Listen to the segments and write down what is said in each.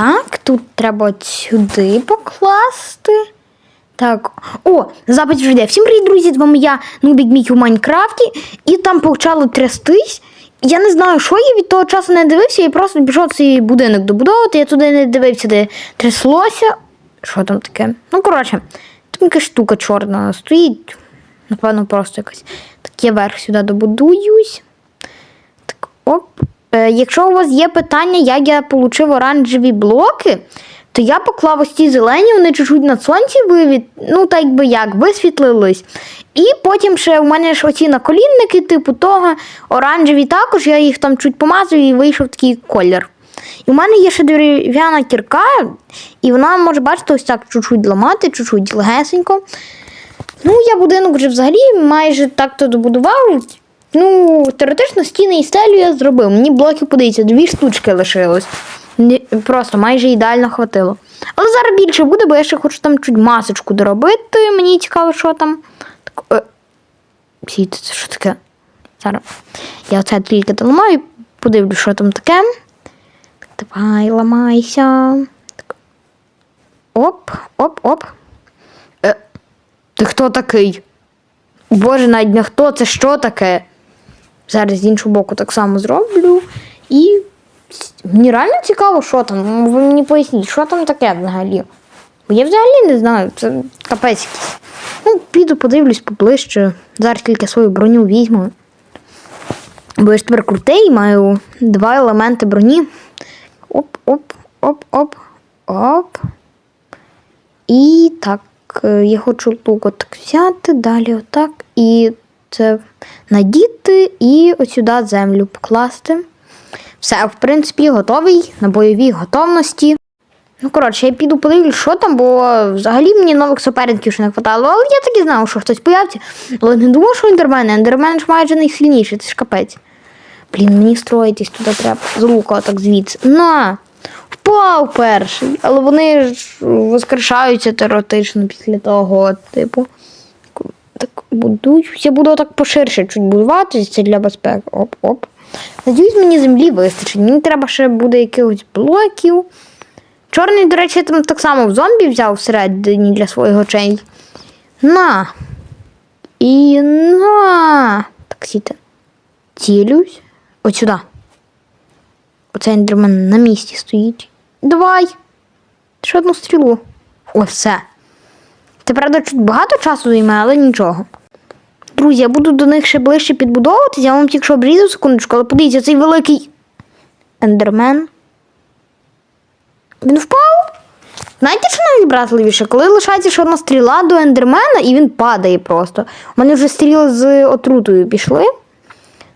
Так, тут треба сюди покласти. Так. О, запит вже йде. Всім привіт, друзі! З вами я, Нубік Мік у Майнкрафті, і там почало трястись. Я не знаю, що я від того часу не дивився, я просто пішов цей будинок добудовувати. Я туди не дивився, де тряслося. Що там таке? Ну, коротше, там якась штука чорна стоїть. Напевно, просто якась. Так, я верх сюди добудуюсь. Так, оп. Е, якщо у вас є питання, як я отримав оранжеві блоки, то я поклав ось ці зелені, вони чуть-чуть на сонці вивід, ну так би як, висвітлились. І потім ще у мене ж оці наколінники, типу того, оранжеві також, я їх там чуть помазав і вийшов такий колір. І в мене є ще дерев'яна кірка, і вона може, бачите, ось так чуть-чуть ламати, чуть-чуть легесенько. Ну, я будинок вже взагалі майже так-то добудував. Ну, теоретично стіни і стелю я зробив. Мені блоків, подивіться, дві штучки лишилось. Просто майже ідеально хватило. Але зараз більше буде, бо я ще хочу там чуть масочку доробити. Мені цікаво, що там. Так, е, це що таке? Зараз. Я оце тільки доламаю і подивлюсь, що там таке. Так, давай, ламайся. Так. Оп, оп, оп. Е, ти хто такий? Боже, навіть не хто, це що таке? Зараз з іншого боку так само зроблю. І мені реально цікаво, що там. Ну, Ви мені поясніть, що там таке взагалі. Бо я взагалі не знаю, це капець якийсь. Ну, піду подивлюсь поближче. Зараз тільки свою броню візьму. Бо я ж тепер крутий, маю два елементи броні. Оп, оп, оп, оп, оп. І так, е, я хочу лук отак взяти, далі отак. І це надіти і ось сюди землю покласти. Все, в принципі, готовий на бойовій готовності. Ну, коротше, я піду подивлюсь, що там, бо взагалі мені нових суперників ще не хватало. Але я так і знав, що хтось появиться. Але не думав, що ендермен. Ендермен ж майже найсильніший, це ж капець. Блін, мені строїтись туди треба. З лука так звідси. На! Впав перший. Але вони ж воскрешаються теоретично після того, типу. Так. Я буду так поширше чуть будувати, це для безпеки. Оп-оп. Надіюсь, мені землі вистачить. Мені треба ще буде якихось блоків. Чорний, до речі, там так само в зомбі взяв всередині для своїх очей. На. І на. Так сіте. Цілюсь. Ось сюди. Оцей ендермен на місці стоїть. Давай. Ще одну стрілу. О, все. Це, правда, чуть багато часу займає, але нічого. Друзі, я буду до них ще ближче підбудовуватися. Я вам тільки що обрізав секундочку, але подивіться, цей великий ендермен. Він впав. Знаєте, що найвібратливіше? Коли лишається ще одна стріла до ендермена і він падає просто. У мене вже стріли з отрутою пішли.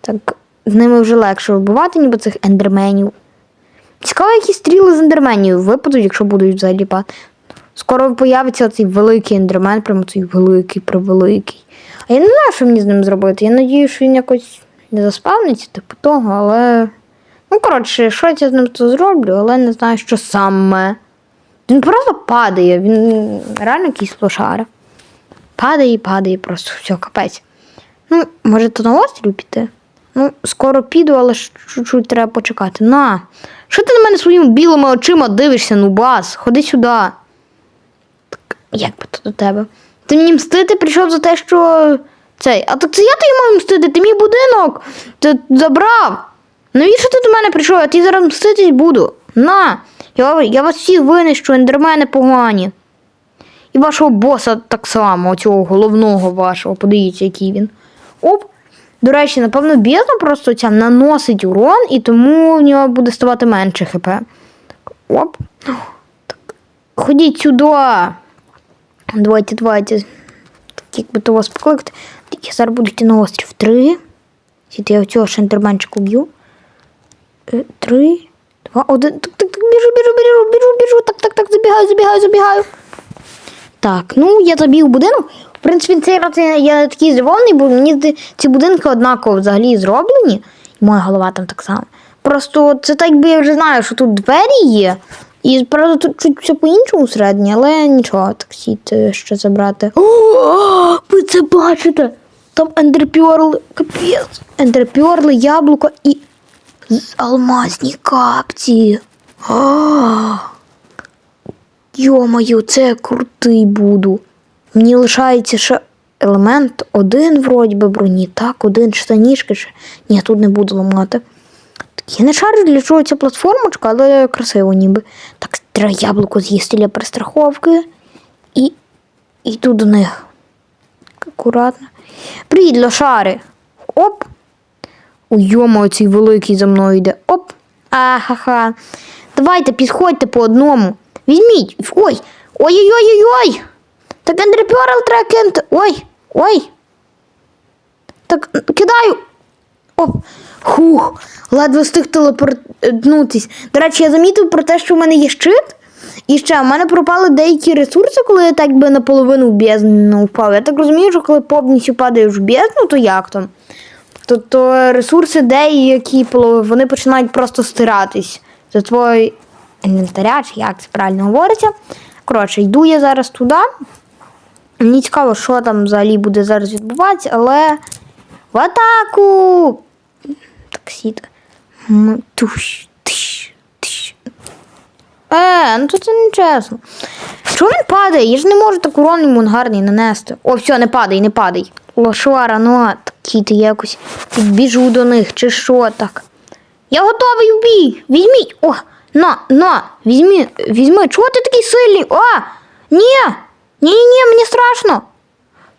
Так, з ними вже легше вбивати, ніби цих ендерменів. Цікаво, які стріли з ендерменів випадуть, якщо будуть взагалі падати. Скоро появиться цей великий ендермен, прямо цей великий, превеликий. А я не знаю, що мені з ним зробити. Я надію, що він якось не заспавниться, типу того, але. Ну, коротше, щось я з ним то зроблю, але не знаю, що саме. Він просто падає, він реально якийсь лошара. Падає і падає просто, все, капець. Ну, може, то на острів піти? Ну, скоро піду, але чуть-чуть треба почекати. На. Що ти на мене своїми білими очима дивишся, нубас? Ходи сюди. Так, як би то до тебе? Ти мені мстити прийшов за те, що. Цей. А так це я тобі маю мстити, ти мій будинок ти забрав. Навіщо ти до мене прийшов? Я тобі зараз мститись буду. На. Я, я вас всіх винищу, ендермени погані. І вашого боса так само, цього головного вашого, подивіться, який він. Оп. До речі, напевно, бездна просто ця наносить урон, і тому в нього буде ставати менше хп. Оп. Так. Ходіть сюди. Давайте, давайте. Якби то вас покликати. Так, я зараз буду йти на острів. Три. Сіти я цього шендерменчику б'ю. Е, Три. Два, один. Так, так, так, біжу, біжу, біжу, біжу, біжу. Так, так, так, забігаю, забігаю, забігаю. Так, ну я забіг будинок. В принципі, цей раз я, я такий здивований, бо мені ці будинки однаково взагалі зроблені. І моя голова там так само. Просто це так би я вже знаю, що тут двері є. І правда тут чуть все по-іншому всередині, але нічого, так сіти ще забрати. О, ви це бачите? Там ендерпьорли, капець. Ендерпьорли, яблуко і алмазні капці. Йо-моє, це я крутий буду. Мені лишається ще елемент один, вроді би, броні. Так, один штанішки ще. Ні, тут не буду ламати. Я не шарю, для чого ця платформочка, але красиво ніби. Так, треба яблуко з'їсти для перестраховки. І йду до них. Акуратно. Привіт, лошари. Оп. Ой, йомо, цей великий за мною йде. Оп. Ахаха. Давайте підходьте по одному. Візьміть. Ой. Ой-ой-ой-ой-ой. Так Ендерпьорл треба кинути. Ой. Ой. Так, кидаю. Оп. Хух. Ледве встиг телепортнутись. До речі, я замітив про те, що в мене є щит. І ще в мене пропали деякі ресурси, коли я так би наполовину в бездну впав. Я так розумію, що коли повністю падаєш в бездну, то як там? Тобто ресурси деякі вони починають просто стиратись за твій інвентаря, чи як це правильно говориться. Коротше, йду я зараз туди. Мені цікаво, що там взагалі буде зараз відбуватися, але в атаку! Так, сіт. Туш, тиш, тиш. Е, ну то це не. Чого він падає? Я ж не можу так урон йому гарний нанести. О, все, не падай, не падай. Лошара, ну а такий ти якось підбіжу до них, чи що так. Я готовий у бій. Візьміть. О, на, на, візьми, візьми. Чого ти такий сильний? О! Ні! Ні, ні, ні, мені страшно.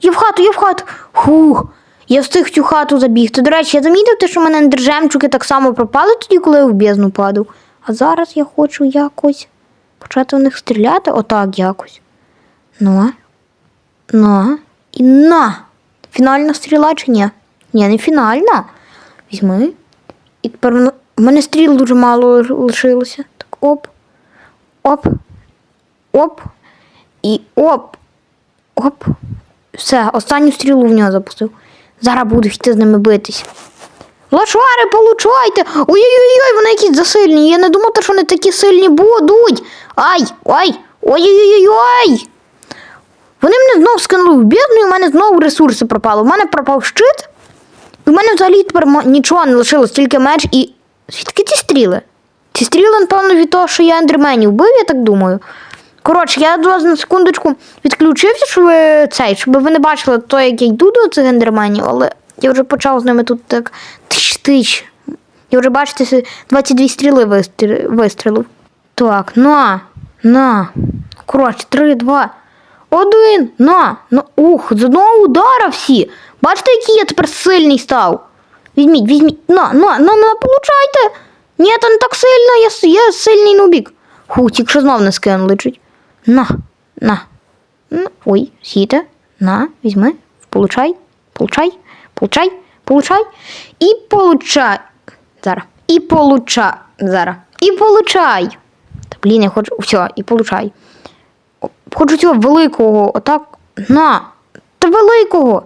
Я в хату, я в хату. Фух. Я встиг в цю хату забігти. До речі, я замітив те, що в мене держемчуки так само пропали тоді, коли я в бездну падав. А зараз я хочу якось почати в них стріляти. Отак якось. Ну. На. І на. Фінальна стріла чи ні? Ні, не фінальна. Візьми. І тепер в мене стріл дуже мало лишилося. Так, оп. Оп. Оп. І оп. Оп. Все, останню стрілу в нього запустив. Зараз буду йти з ними битись. Лошари, получайте! Ой-ой-ой, вони якісь засильні. Я не думав, що вони такі сильні будуть. Ай! Ай! Ой-ой-ой-ой! Вони мене знов скинули в бідну, і в мене знову ресурси пропали. У мене пропав щит, і в мене взагалі тепер нічого не лишилось, тільки меч і. Звідки ці стріли? Ці стріли, напевно, від того, що я ендерменів вбив, я так думаю. Коротше, я до на секундочку відключився, щоб цей, щоб ви не бачили то, як я йду до цих ендерменів, але я вже почав з ними тут так тиш-тиш. Я вже бачите, 22 стріли вистрі- вистрілив. Так, на, на. Коротше, 3, 2, 1, на. на. Ух, з одного удара всі. Бачите, який я тепер сильний став? Візьміть, візьміть. На, на, на, на, получайте. Ні, то не так сильно, я, я сильний нубік. Ху, тільки що знов не скинули чуть. На, на. на. Ой, сіте. На, візьми, получай, получай, получай, получай. І получай. Зараз. І получай. Зараз. І получай. Та блін, я хочу. Все, і получай. Хочу цього великого, отак. На. Та великого.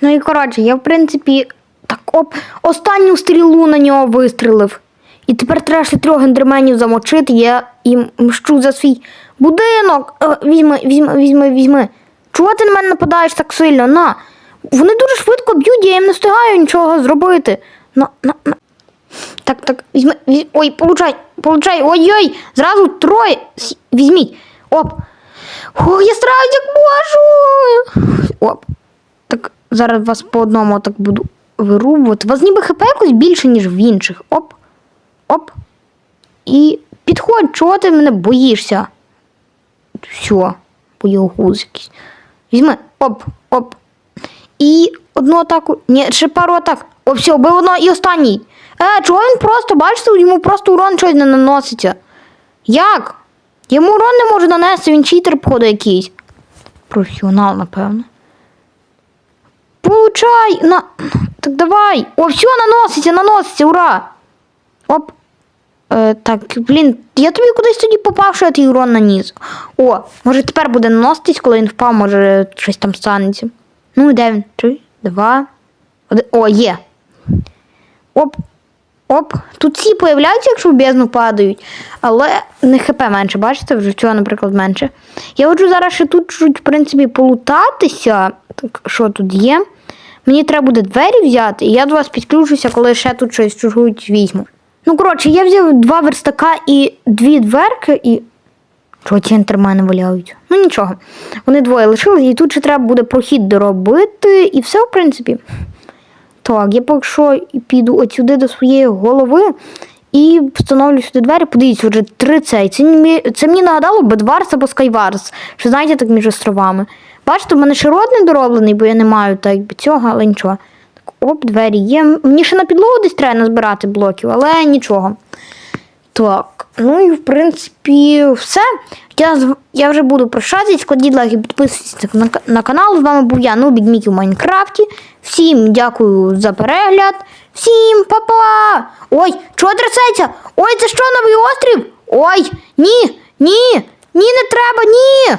Ну і коротше, я в принципі так оп, останню стрілу на нього вистрілив. І тепер треба ще трьох ендерменів замочити, я їм мщу за свій будинок. Е, Візьми, візьми, візьми, візьми. Чого ти на мене нападаєш так сильно? На. Вони дуже швидко б'ють, я їм не встигаю нічого зробити. На, на, на. Так, так, візьми, візьми. Ой, получай, получай, ой-ой, зразу троє. Візьміть. Оп. Ох, я стараюсь як можу. Оп. Так, зараз вас по одному так буду вирубувати. У вас ніби хп якось більше, ніж в інших. Оп. Оп. І підходь, чого ти мене боїшся? Все, боєгуз якийсь. Візьми, оп, оп. І одну атаку. Ні, ще пару атак. О, все, бив одно і останній. Е, чого він просто, бачите, йому просто урон щось не наноситься. Як? Йому урон не може нанести, він читер, походу, якийсь. Професіонал, напевно. Получай! На... Так давай! О, все, наноситься, наноситься, ура! Оп. Е, так, блін, я тобі кудись тоді попав, що я твій урон наніс. О, може тепер буде наноситись, коли він впав, може щось там станеться. Ну, де він? Три, два, один. О, є. Оп. Оп. Тут ці появляються, якщо в бездну падають, але не хп менше, бачите, вже цього, наприклад, менше. Я хочу зараз ще тут чуть, в принципі, полутатися. Так, що тут є? Мені треба буде двері взяти, і я до вас підключуся, коли ще тут щось чужуть візьму. Ну, коротше, я взяв два верстака і дві дверки, і. Чого ці ентермени валяють? Ну нічого. Вони двоє лишились, і тут ще треба буде прохід доробити, і все, в принципі. Так, я поки що піду от сюди до своєї голови і встановлю сюди двері. Подивіться, вже три цей. Це, це мені нагадало Бедварс або Скайварс. Що знаєте, так між островами. Бачите, в мене ще рот не дороблений, бо я не маю так цього, але нічого. Оп, двері є. Мені ще на підлогу десь треба назбирати блоків, але нічого. Так, ну і в принципі все. Я, я вже буду прощатись, кладіть лайки, підписуйтесь на, на канал. З вами був я, Нубік Мікі в Майнкрафті. Всім дякую за перегляд. Всім па-па! Ой, чого трясеться? Ой, це що, новий острів? Ой, ні, ні, ні, не треба, ні!